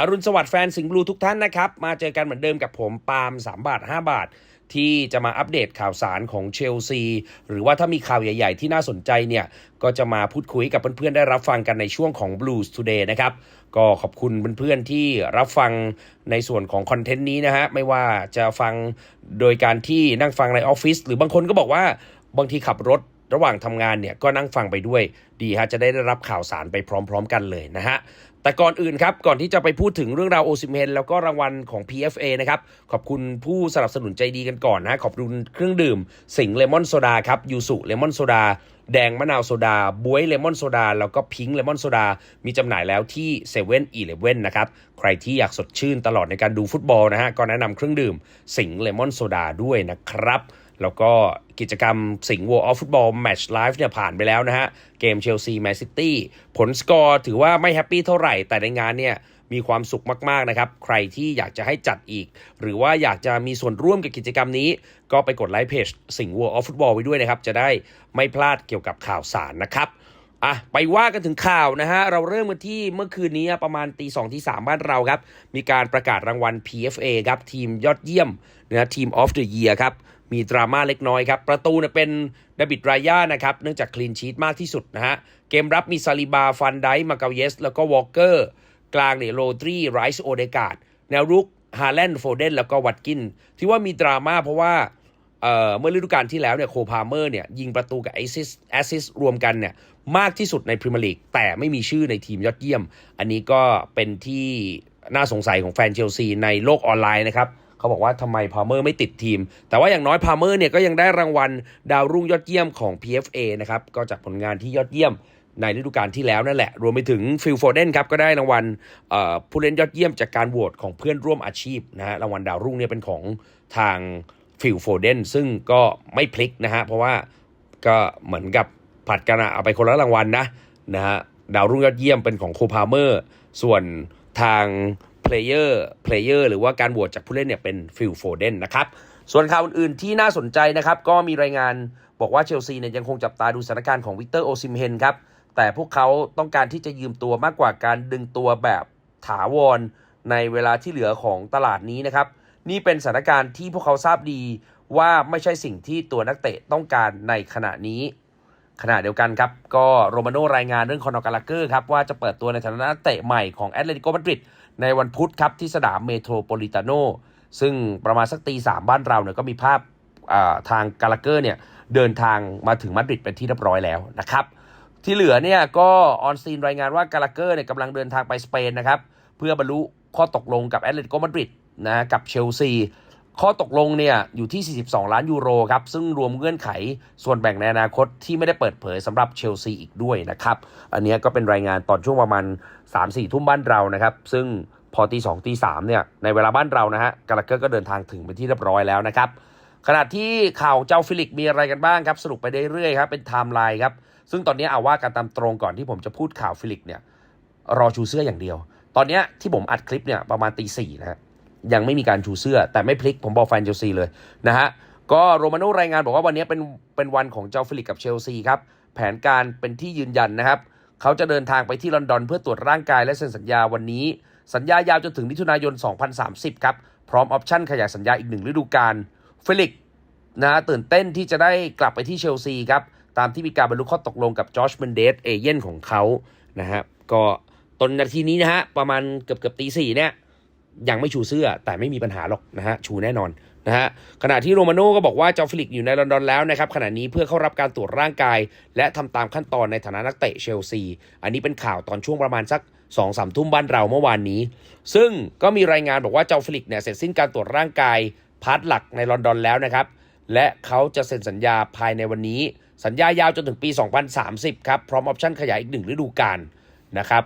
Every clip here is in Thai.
อรุณสวัสดิ์แฟนสิงห์บลูทุกท่านนะครับ มาเจอกันเหมือนเดิมกับผมปาล์ม3 บาท 5 บาท ที่จะมาอัปเดตข่าวสารของเชลซี หรือว่าถ้ามีข่าวใหญ่ๆ ที่น่าสนใจเนี่ย ก็จะมาพูดคุยกับเพื่อนๆ ได้รับฟังกันในช่วงของ Blues Today นะครับ ก็ขอบคุณเพื่อนๆ ที่รับฟังในส่วนของคอนเทนต์นี้นะฮะ ไม่ว่าจะฟังโดยการที่นั่งฟังในออฟฟิศหรือบางคนก็บอกว่าบางทีขับรถระหว่างทำงานเนี่ยก็นั่งฟังไปด้วยดีฮะจะได้ได้รับข่าวสารไปพร้อม ๆ กันเลยนะฮะ แต่ก่อนอื่นครับ ก่อนที่จะไปพูดถึงเรื่องราวโอซิเมนแล้วก็รางวัลของ PFA นะครับ ขอบคุณผู้สนับสนุนใจดีกันก่อนนะ ขอบคุณเครื่องดื่ม สิงเลมอนโซดาครับ ยูสุเลมอนโซดา แดงมะนาวโซดา บวยเลมอนโซดา แล้วก็พิงค์เลมอนโซดา มีจำหน่ายแล้วที่7 e เ e ่ e อนะครับ ใครที่อยากสดชื่นตลอดในการดูฟุตบอลนะฮะ ก็แนะนำเครื่องดื่ม สิงเลมอนโซดาด้วยนะครับ แล้วก็กิจกรรมสิงห์ World of Football Match Live เนี่ยผ่านไปแล้วนะฮะ เกมเชลซีแมนซิตี้ผลสกอร์ถือว่าไม่แฮปปี้เท่าไหร่ แต่ในงานเนี่ยมีความสุขมาก ๆ นะครับ ใครที่อยากจะให้จัดอีก หรือว่าอยากจะมีส่วนร่วมกับกิจกรรมนี้ ก็ไปกดไลค์เพจสิงห์ World of Football ไว้ด้วยนะครับ จะได้ไม่พลาดเกี่ยวกับข่าวสารนะครับอะไปว่ากันถึงข่าวนะฮะ เราเริ่มกันที่เมื่อคืนนี้ประมาณตีสองที่สามบ้านเราครับ มีการประกาศรางวัล PFA ครับ ทีมยอดเยี่ยมนะทีมออฟเดอะเยียร์ครับ มีดราม่าเล็กน้อยครับ ประตูเนี่ยเป็นดบิดรายานะครับ เนื่องจากคลีนชีตมากที่สุดนะฮะ เกมรับมีซาลิบา ฟันไดมาเกาเยส แล้วก็วอลเกอร์ กลางเนี่ยโรดรี ไรส์โอเดกาดแนวรุกฮาแลนด์โฟเดน แล้วก็วัตกิน ที่ว่ามีดราม่าเพราะว่าเเมื่อฤดูกาลที่แล้วเนี่ยโคพาเมอร์เนี่ยยิงประตูกับแอซิสแอซิสรวมกันเนี่ยมากที่สุดในพรีเมียร์ลีกแต่ไม่มีชื่อในทีมยอดเยี่ยม อันนี้ก็เป็นที่น่าสงสัยของแฟนเชลซีในโลกออนไลน์นะครับ เขาบอกว่าทำไมพาเมอร์ไม่ติดทีม แต่ว่าอย่างน้อยพาเมอร์เนี่ยก็ยังได้รางวัลดาวรุ่งยอดเยี่ยมของ PFA นะครับก็จากผลงานที่ยอดเยี่ยมในฤดูกาลที่แล้วนั่นแหละ รวมไปถึงฟิลโฟเดนครับก็ได้รางวัลผู้เล่นยอดเยี่ยมจากการโหวตของเพื่อนร่วมอาชีพนะฮะรางวัลดาวรุ่งเนี่ยเป็นของทางฟิลโฟเดนซึ่งก็ไม่พลิกนะฮะเพราะว่าก็เหมือนกับผัดกันเอาไปคนละรางวัลนะนะฮะดาวรุ่งยอดเยี่ยมเป็นของโคพาเมอร์ ส่วนทาง เพลเยอร์เพลเยอร์หรือว่าการโหวตจากผู้เล่นเนี่ยเป็นฟิลโฟเดนนะครับ ส่วนข่าวอื่นๆที่น่าสนใจนะครับ ก็มีรายงานบอกว่าเชลซีเนี่ยยังคงจับตาดูสถานการณ์ของวิกเตอร์โอซิมเฮนครับ แต่พวกเขาต้องการที่จะยืมตัวมากกว่าการดึงตัวแบบถาวรในเวลาที่เหลือของตลาดนี้นะครับ นี่เป็นสถานการณ์ที่พวกเขาทราบดีว่าไม่ใช่สิ่งที่ตัวนักเตะต้องการในขณะนี้ ขณะเดียวกันครับ ก็โรมาโนรายงานเรื่องคอนอกาลาเกอร์ครับ ว่าจะเปิดตัวในฐานะนักเตะใหม่ของแอตเลติโกมาดริด ในวันพุธครับที่สนามเมโทรโพลิตาโนซึ่งประมาณสักตีสามบ้านเราเนี่ยก็มีภาพทางกาลาเกอร์เนี่ยเดินทางมาถึงมาดริดเป็นที่เรียบร้อยแล้วนะครับ ที่เหลือเนี่ยก็ออนซีนรายงานว่ากาลาเกอร์เนี่ยกำลังเดินทางไปสเปนนะครับ เพื่อบรรลุข้อตกลงกับแอตเลติโกมาดริดนะกับเชลซี ข้อตกลงเนี่ยอยู่ที่ 42 ล้านยูโรครับ ซึ่งรวมเงื่อนไขส่วนแบ่งในอนาคตที่ไม่ได้เปิดเผยสำหรับเชลซีอีกด้วยนะครับ อันนี้ก็เป็นรายงานตอนช่วงประมาณ 3-4 ทุ่มบ้านเรานะครับ ซึ่งพอตีสองตีสามเนี่ยในเวลาบ้านเรานะฮะกาลเกอร์ก็เดินทางถึงเป็นที่เรียบร้อยแล้วนะครับ ขณะที่ข่าวเจ้าฟิลิกมีอะไรกันบ้างครับ สรุปไปเรื่อยๆครับ เป็นไทม์ไลน์ครับ ซึ่งตอนนี้เอาว่ากันตามตรงก่อนที่ผมจะพูดข่าวฟิลิกเนี่ยรอชูเสื้ออย่างเดียว ตอนนี้ที่ผมอัดคลิปเนี่ยประมาณตีสี่นะฮะ ยังไม่มีการชูเสื้อ แต่ไม่พลิกผมบอกแฟนเชลซีเลยนะฮะก็โรมาโนรายงานบอกว่าวันนี้เป็นเป็นวันของเจ้าฟิลิกกับเชลซีครับแผนการเป็นที่ยืนยันนะครับเขาจะเดินทางไปที่ลอนดอนเพื่อตรวจร่างกายและเซ็นสัญญาวันนี้ สัญญายาวจนถึงมิถุนายน 2030 ครับ พร้อมออปชั่นขยายสัญญาอีกหนึ่งฤดูกาลฟิลิกนะฮะตื่นเต้นที่จะได้กลับไปที่เชลซีครับ ตามที่มีการบรรลุข้อตกลงกับจอร์จเมนเดสเอเย่นของเขานะฮะก็ตอนนาทีนี้นะฮะประมาณเกือบเกือบตีสี่เนี่ย ยังไม่ชูเสื้อแต่ไม่มีปัญหาหรอกนะฮะชูแน่นอนนะฮะขณะที่โรมาโน่ก็บอกว่าเจ้าฟิลิกอยู่ในลอนดอนแล้วนะครับขณะนี้เพื่อเข้ารับการตรวจร่างกาย และทำตามขั้นตอนในฐานะนักเตะเชลซี อันนี้เป็นข่าวตอนช่วงประมาณสัก2องสามทุ่มบ้านเราเมื่อวานนี้ ซึ่งก็มีรายงานบอกว่าเจ้าฟิลิกเนี่ยเสร็จสิ้นการตรวจร่างกายพาร์ทหลักในลอนดอนแล้วนะครับ และเขาจะเซ็นสัญญาภายในวันนี้ สัญญายาวจนถึงปี 2030 ครับ พร้อมออปชั่นขยายอีกหนึ่งฤดูกาลนะครับ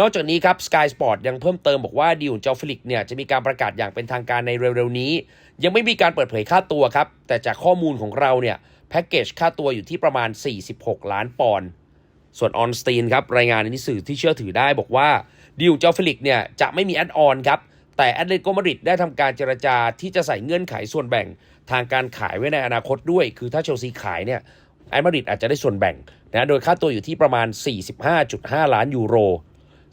นอกจากนี้ครับ Sky Sport ยังเพิ่มเติมบอกว่าดิวเจ้าฟลิกเนี่ยจะมีการประกาศอย่างเป็นทางการในเร็วๆนี้ ยังไม่มีการเปิดเผยค่าตัวครับ แต่จากข้อมูลของเราเนี่ยแพ็กเกจค่าตัวอยู่ที่ประมาณ 46 ล้านปอนด์ส่วนออนสตีนครับรายงานในสื่อที่เชื่อถือได้บอกว่าดิวเจ้าฟลิกเนี่ยจะไม่มีแอดออนครับแต่แอตเลติโกมาดริดได้ทำการเจรจาที่จะใส่เงื่อนไขส่วนแบ่งทางการขายไว้ในอนาคตด้วย คือถ้าเชลซีขายเนี่ยแอตมาดริดอาจจะได้ส่วนแบ่งนะโดยค่าตัวอยู่ที่ประมาณ 45.5 ล้านยูโร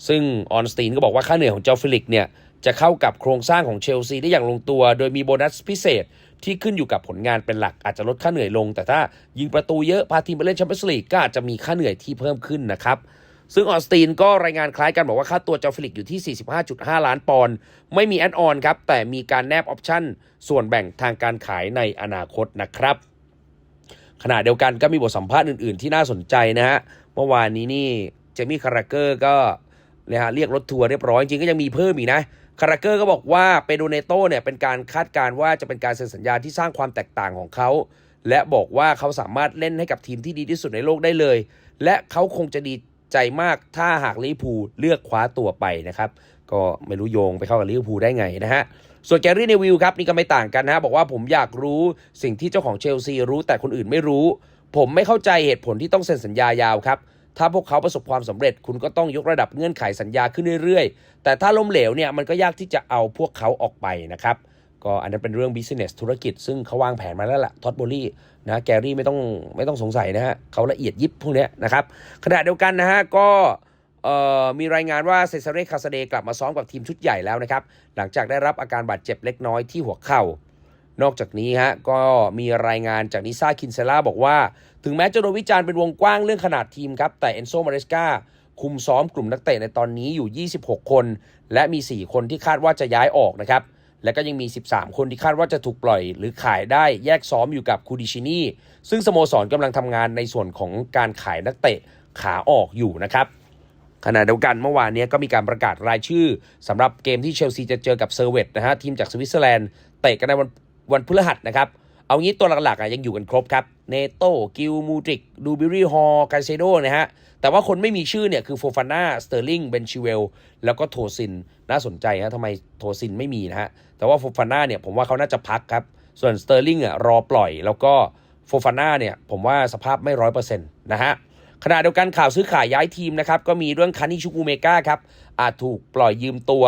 ซึ่งออนสตีนก็บอกว่าค่าเหนื่อยของเจ้าฟิลิกเนี่ยจะเข้ากับโครงสร้างของเชลซีได้อย่างลงตัว โดยมีโบนัสพิเศษที่ขึ้นอยู่กับผลงานเป็นหลักอาจจะลดค่าเหนื่อยลง แต่ถ้ายิงประตูเยอะพาทีมไปเล่นแชมเปี้ยนส์ลีกก็อาจจะมีค่าเหนื่อยที่เพิ่มขึ้นนะครับซึ่งออสตีนก็รายงานคล้ายกันบอกว่าค่าตัวเจ้าฟิลิกอยู่ที่ 45.5 ล้านปอนด์ไม่มีแอดออนครับ แต่มีการแนบออปชั่น ส่วนแบ่งทางการขายในอนาคตนะครับ ขณะเดียวกันก็มีบทสัมภาษณ์อื่น ๆ ที่น่าสนใจนะฮะเมื่อวานนี้นี่เจมี่คาราเกอร์ก็ นะฮะเรียกรถทัวร์เรียบร้อยจริงๆก็ยังมีเพิ่มอีกนะคาราเกอร์ก็บอกว่าเปโดเนโตเนี่ยเป็นการคาดการณ์ว่าจะเป็นการเซ็นสัญญาที่สร้างความแตกต่างของเขา และบอกว่าเขาสามารถเล่นให้กับทีมที่ดีที่สุดในโลกได้เลย และเขาคงจะดีใจมากถ้าหากลิเวอร์พูลเลือกคว้าตัวไปนะครับ ก็ไม่รู้โยงไปเข้ากับลิเวอร์พูลได้ไงนะฮะส่วนแกรี่เนวิลครับนี่ก็ไม่ต่างกันนะบอกว่าผมอยากรู้สิ่งที่เจ้าของเชลซีรู้แต่คนอื่นไม่รู้ ผมไม่เข้าใจเหตุผลที่ต้องเซ็นสัญญายาวครับ ถ้าพวกเขาประสบความสำเร็จ คุณก็ต้องยกระดับเงื่อนไขสัญญาขึ้นเรื่อยๆ แต่ถ้าล้มเหลวเนี่ยมันก็ยากที่จะเอาพวกเขาออกไปนะครับ ก็อันนั้นเป็นเรื่อง business ธุรกิจ ซึ่งเขาวางแผนมาแล้วล่ะท็อดโบลี่นะแกรี่ไม่ต้องไม่ต้องสงสัยนะฮะเขาละเอียดยิบพวกเนี้ยนะครับขณะเดียวกันนะฮะก็มีรายงานว่าเซซาเรคาสเดกลับมาซ้อมกับทีมชุดใหญ่แล้วนะครับ หลังจากได้รับอาการบาดเจ็บเล็กน้อยที่หัวเข่า นอกจากนี้ฮะก็มีรายงานจากนิซ่าคินเซล่าบอกว่า ถึงแม้จะโดนวิจารณ์เป็นวงกว้างเรื่องขนาดทีมครับ แต่เอนโซมาเรสกาคุมซ้อมกลุ่มนักเตะในตอนนี้อยู่ 26 คน และมี 4 คนที่คาดว่าจะย้ายออกนะครับ และก็ยังมี 13 คนที่คาดว่าจะถูกปล่อยหรือขายได้แยกซ้อมอยู่กับคูดิชินีซึ่งสโมสรกำลังทำงานในส่วนของการขายนักเตะขาออกอยู่นะครับขณะเดียวกันเมื่อวานนี้ก็มีการประกาศรายชื่อสำหรับเกมที่เชลซีจะเจอกับเซอร์เวตนะฮะทีมจากสวิตเซอร์แลนด์เตะกันในวัน วันพฤหัสนะครับ เอางี้ตัวหลักๆยังอยู่กันครบครับ เนโต้กิลมูดริก ดูบิรี่ฮอร์กาเซโดนะฮะ แต่ว่าคนไม่มีชื่อเนี่ยคือโฟฟาน่า สเตอร์ลิง เบนชิเวล แล้วก็โทซิน น่าสนใจฮะทำไมโทซินไม่มีนะฮะ แต่ว่าโฟฟาน่าเนี่ยผมว่าเขาน่าจะพักครับ ส่วนสเตอร์ลิงอะรอปล่อย แล้วก็โฟฟาน่าเนี่ยผมว่าสภาพไม่ร้อยเปอร์เซ็นต์นะฮะขณะเดียวกันข่าวซื้อขายย้ายทีมนะครับ ก็มีเรื่องคานิชูกูเมกาครับอาจถูกปล่อยยืมตัว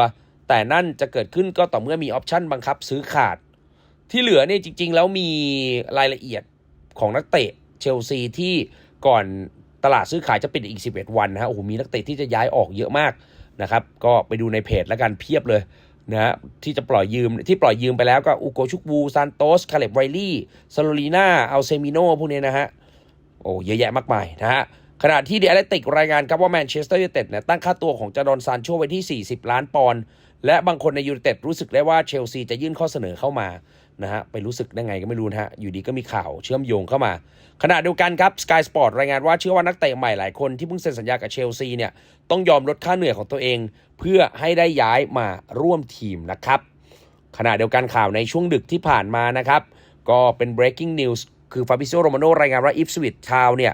แต่นั่นจะเกิดขึ้นก็ต่อเมื่อมีออปชั่นบังคับซื้อขาด ที่เหลือเนี่ยจริง ๆ แล้วมีรายละเอียดของนักเตะเชลซีที่ก่อนตลาดซื้อขายจะปิดอีก 11 วันนะฮะโอ้โหมีนักเตะที่จะย้ายออกเยอะมากนะครับ ก็ไปดูในเพจแล้วกันเพียบเลยนะฮะที่จะปล่อยยืมที่ปล่อยยืมไปแล้วก็อูโกชุกบูซานโตสคาเลบไวลี่ซาโลลีนาอัลเซมิโนพวกนี้นะฮะโอ้เยอะแยะมากมายนะฮะขณะที่เดอะแลติกรายงานครับว่าแมนเชสเตอร์ยูไนเต็ดเนี่ยตั้งค่าตัวของจาดอนซานโชไว้ที่ 40 ล้านปอนด์ และบางคนในยูไนเต็ดรู้สึกได้ว่าเชลซีจะยื่นข้อเสนอเข้ามานะฮะไปรู้สึกได้ไงก็ไม่รู้นะฮะอยู่ดีก็มีข่าวเชื่อมโยงเข้ามา ขณะเดียวกันครับ Sky Sport รายงานว่าเชื่อว่านักเตะใหม่หลายคนที่เพิ่งเซ็นสัญญากับเชลซีเนี่ยต้องยอมลดค่าเหนื่อยของตัวเอง เพื่อให้ได้ย้ายมาร่วมทีมนะครับ ขณะเดียวกันข่าวในช่วงดึกที่ผ่านมานะครับ ก็เป็น breaking news คือฟาบิโ o โรมาโนรายงานว่าอิฟสวิตทาวเนี่ย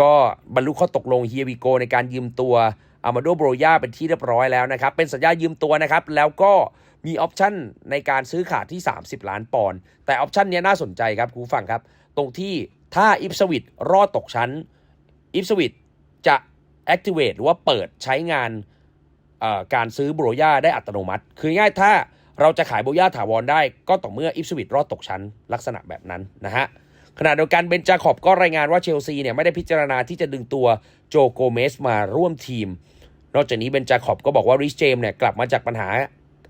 ก็บรรลุข้อตกลงเฮียวิโกในการยืมตัว อามาโดโบรยาเป็นที่เรียบร้อยแล้วนะครับ เป็นสัญญายืมตัวนะครับ แล้วก็มีออปชั่นในการซื้อขาดที่ 30 ล้านปอนด์แต่ออปชั่นนี้น่าสนใจครับคุณฟังครับ ตรงที่ถ้าอิฟสวิตรอดตกชั้นอิฟสวิตจะ activate หรือว่าเปิดใช้งานการซื้อโบรย่าได้อัตโนมัติ คือง่ายถ้าเราจะขายโบรย่าถาวรได้ ก็ต่อเมื่ออิฟสวิตรอดตกชั้นลักษณะแบบนั้นนะฮะขณะเดียวกันเบนจาขอบก็รายงานว่าเชลซีเนี่ยไม่ได้พิจารณาที่จะดึงตัวโจโกเมสมาร่วมทีม นอกจากนี้เบนจาขอบก็บอกว่าริชเจมส์เนี่ยกลับมาจากปัญหา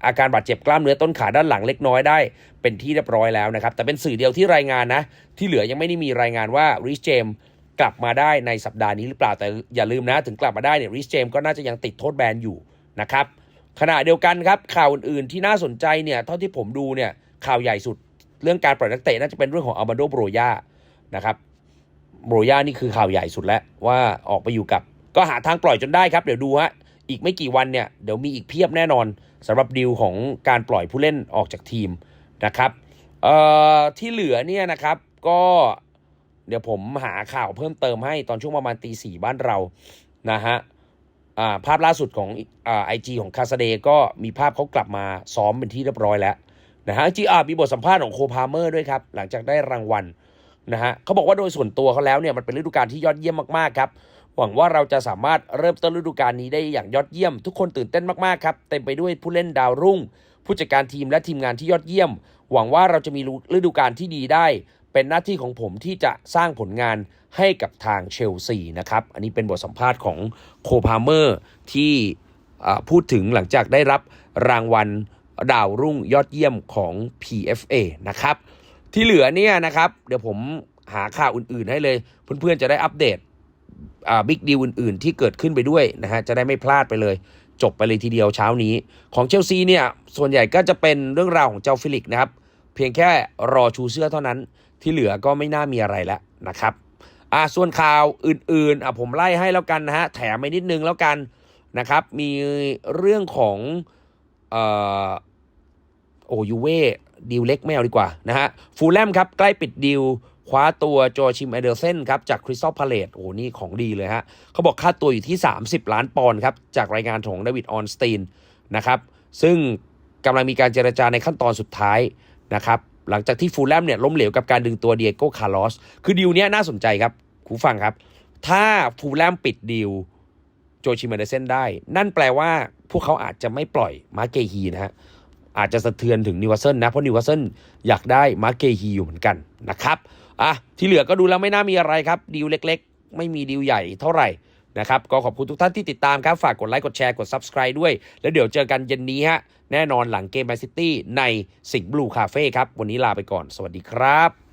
อาการบาดเจ็บกล้ามเนื้อต้นขาด้านหลังเล็กน้อยได้เป็นที่เรียบร้อยแล้วนะครับ แต่เป็นสื่อเดียวที่รายงานนะ ที่เหลือยังไม่ได้มีรายงานว่าริชเจมส์กลับมาได้ในสัปดาห์นี้หรือเปล่า แต่อย่าลืมนะ ถึงกลับมาได้เนี่ยริชเจมส์ก็น่าจะยังติดโทษแบนอยู่นะครับขณะเดียวกันครับข่าวอื่นๆที่น่าสนใจเนี่ยเท่าที่ผมดูเนี่ยข่าวใหญ่สุด เรื่องการปล่อยนักเตะน่าจะเป็นเรื่องของอามาโดโบรยานะครับโบรยานี่คือข่าวใหญ่สุดแล้วว่าออกไปอยู่กับ ก็หาทางปล่อยจนได้ครับ เดี๋ยวดูฮะอีกไม่กี่วันเนี่ยเดี๋ยวมีอีกเพียบแน่นอนสำหรับดีลของการปล่อยผู้เล่นออกจากทีมนะครับเอ่อที่เหลือเนี่ยนะครับก็เดี๋ยวผมหาข่าวเพิ่มเติมให้ตอนช่วงประมาณตีสี่บ้านเรานะฮะภาพล่าสุดของไอจีของคาสเดก็มีภาพเขากลับมาซ้อมเป็นที่เรียบร้อยแล้วนะฮะจีอามีบทสัมภาษณ์ของโคพาเมอร์ด้วยครับ หลังจากได้รางวัลนะฮะเขาบอกว่าโดยส่วนตัวเขาแล้วเนี่ยมันเป็นฤดูกาลที่ยอดเยี่ยมมากๆครับ หวังว่าเราจะสามารถเริ่มต้นฤดูกาลนี้ได้อย่างยอดเยี่ยม ทุกคนตื่นเต้นมากๆครับเต็มไปด้วยผู้เล่นดาวรุ่ง ผู้จัดการทีมและทีมงานที่ยอดเยี่ยม หวังว่าเราจะมีฤดูกาลที่ดีได้ เป็นหน้าที่ของผมที่จะสร้างผลงานให้กับทางเชลซีนะครับอันนี้เป็นบทสัมภาษณ์ของโคพาเมอร์ที่พูดถึงหลังจากได้รับรางวัลดาวรุ่งยอดเยี่ยมของ PFA นะครับที่เหลือเนี่ยนะครับ เดี๋ยวผมหาข่าวอื่นๆให้เลย เพื่อนๆจะได้อัปเดต บิ๊กดีลอื่น ๆ ที่เกิดขึ้นไปด้วยนะฮะจะได้ไม่พลาดไปเลย จบไปเลยทีเดียวเช้านี้ ของเชลซีเนี่ยส่วนใหญ่ก็จะเป็นเรื่องราวของเจ้าฟิลิกนะครับ เพียงแค่รอชูเสื้อเท่านั้นที่เหลือก็ไม่น่ามีอะไรแล้วนะครับอ่าส่วนข่าวอื่น ๆอะผมไล่ให้แล้วกันนะฮะแถมไปนิดนึงแล้วกันนะครับ มีเรื่องของเอ่อโอยูเว่ดีลเล็กไม่เอาดีกว่านะฮะฟูลแลมครับใกล้ปิดดีล คว้าตัวโจชิมเอเดอร์เซนครับจากคริสตัลพาเลตโอ้นี่ของดีเลยฮะเขาบอกค่าตัวอยู่ที่ 30 ล้านปอนด์ครับจากรายงานของเดวิดออนสตีนนะครับซึ่งกำลังมีการเจรจาในขั้นตอนสุดท้ายนะครับหลังจากที่ฟูลแลมเนี่ยล้มเหลวกับการดึงตัวเดียโก้คาร์ลอสคือดีลเนี้ยน่าสนใจครับคุณฟังครับ ถ้าฟูลแลมปิดดีลโจชิมาเดเซนได้ นั่นแปลว่าพวกเขาอาจจะไม่ปล่อยมาเกฮีนะฮะอาจจะสะเทือนถึงนิวคาสเซิลนะเพราะนิวคาสเซิลอยากได้มาเกฮีอยู่เหมือนกันนะครับ อะที่เหลือก็ดูแล้วไม่น่ามีอะไรครับดีลเล็ก ๆ ไม่มีดีลใหญ่เท่าไหร่นะครับก็ขอบคุณทุกท่านที่ติดตามครับ ฝากกดไลค์กดแชร์กด Subscribe ด้วย แล้วเดี๋ยวเจอกันเย็นนี้ฮะแน่นอนหลังเกมแมนซิตี้ในสิงห์บลูคาเฟ่ครับ วันนี้ลาไปก่อน สวัสดีครับ